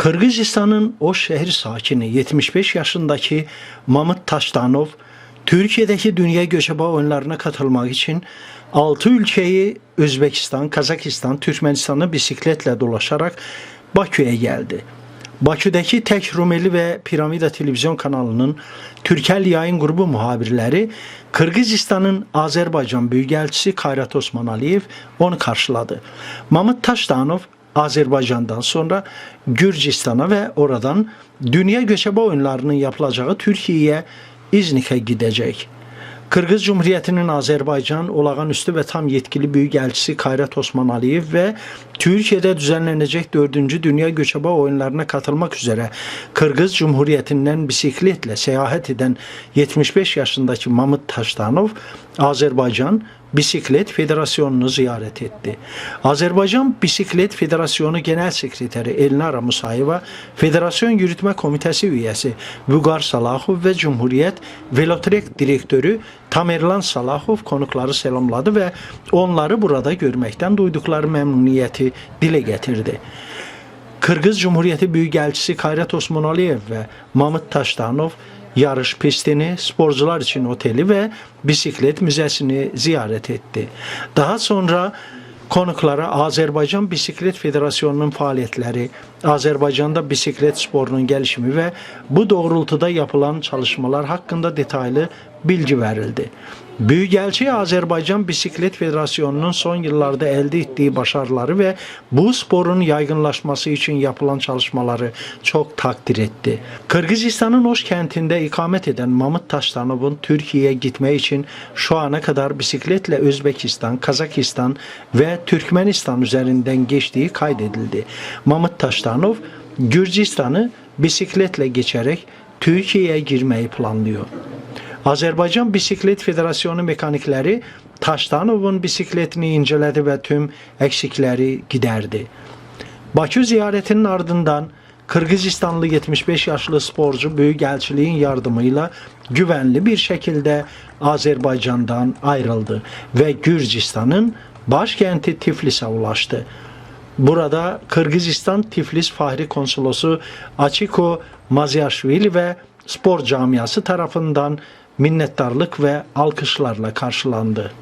Kırgızistan'ın o şehir sakini 75 yaşındaki Mamıt Taştanov Türkiye'deki dünya göçebe oyunlarına katılmak için 6 ülkeyi Özbekistan, Kazakistan, Türkmenistan'ı bisikletle dolaşarak Bakü'ye geldi. Baküdəki Tək Rumeli və Piramida televizyon kanalının Türkəl yayın qrupu mühabirləri Qırğızistanın Azərbaycan büyükelçisi Kayrat Osman Aliyev onu karşıladı. Mamıt Taşdanov Azerbaycan'dan sonra Gürcistan'a ve oradan dünya göçebe oyunlarının yapılacağı Türkiye'ye İznik'e gidecek. Qırğız Cumhuriyetinin Azərbaycan olağanüstü və tam yetkili büyükelçisi Kayrat Osman Aliyev və Türkiye'de düzenlenecek 4. Dünya Göçebe Oyunlarına katılmak üzere Kırgız Cumhuriyeti'nden bisikletle seyahat eden 75 yaşındaki Mamıt Taştanov Azerbaycan Bisiklet Federasyonu'nu ziyaret etti. Azerbaycan Bisiklet Federasyonu Genel Sekreteri Elnara Musayeva, Federasyon Yürütme Komitesi üyesi Vügar Salahov ve Cumhuriyet Velotrek Direktörü Tamerlan Salahov konukları selamladı ve onları burada görmekten duydukları memnuniyeti dile getirdi. Kırgız Cumhuriyeti Büyükelçisi Kayrat Osman Aliyev ve Mamıt Taştanov yarış pistini, sporcular için oteli ve bisiklet müzesini ziyaret etti. Daha sonra konuklara Azerbaycan Bisiklet Federasyonu'nun faaliyetleri, Azerbaycan'da bisiklet sporunun gelişimi ve bu doğrultuda yapılan çalışmalar hakkında detaylı bilgi verildi. Büyükelçi Azerbaycan Bisiklet Federasyonu'nun son yıllarda elde ettiği başarıları ve bu sporun yaygınlaşması için yapılan çalışmaları çok takdir etti. Kırgızistan'ın Oş kentinde ikamet eden Mamıt Taştanov'un Türkiye'ye gitme için şu ana kadar bisikletle Özbekistan, Kazakistan ve Türkmenistan üzerinden geçtiği kaydedildi. Mamıt Taştanov Gürcistan'ı bisikletle geçerek Türkiye'ye girmeyi planlıyor. Azerbaycan Bisiklet Federasyonu mekanikləri Taşdanovun bisikletini incələdi və tüm əksikləri gidərdi. Bakü ziyarətinin ardından Kırgızistanlı 75 yaşlı sporcu büyükelçiliğin yardımıyla güvenli bir şekilde Azerbaycan'dan ayrıldı ve Gürcistan'ın başkenti Tiflis'e ulaştı. Burada Kırgızistan Tiflis Fahri Konsolosu Açiko Mazyashvili ve spor camiası tarafından minnettarlık ve alkışlarla karşılandı.